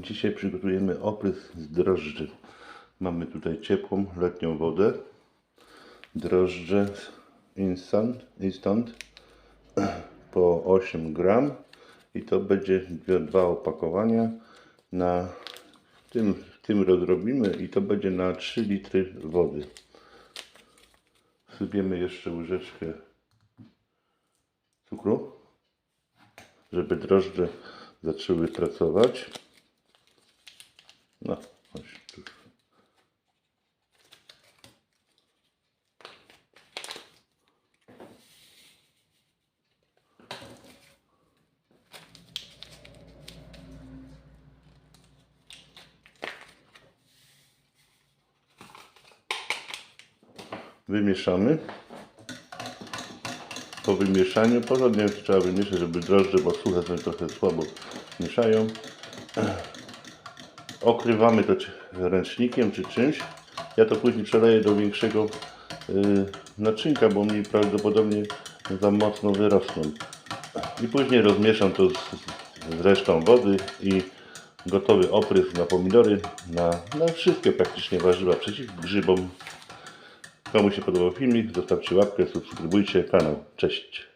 Dzisiaj przygotujemy oprysk z drożdży. Mamy tutaj ciepłą letnią wodę, drożdże instant, instant po 8 gram i to będzie dwa opakowania na tym, tym rozrobimy i to będzie na 3 litry wody. Wsypiemy jeszcze łyżeczkę cukru, żeby drożdże zaczęły pracować. Wymieszamy. Po wymieszaniu, porządnie trzeba wymieszać, żeby drożdże, bo suche są trochę słabo mieszają. Okrywamy to ręcznikiem czy czymś. Ja to później przeleję do większego y, naczynka, bo mi prawdopodobnie za mocno wyrosną. I później rozmieszam to z, z resztą wody i gotowy oprysk na pomidory, na, na wszystkie praktycznie warzywa przeciw grzybom. Komu się podobał filmik, zostawcie łapkę, subskrybujcie kanał. Cześć!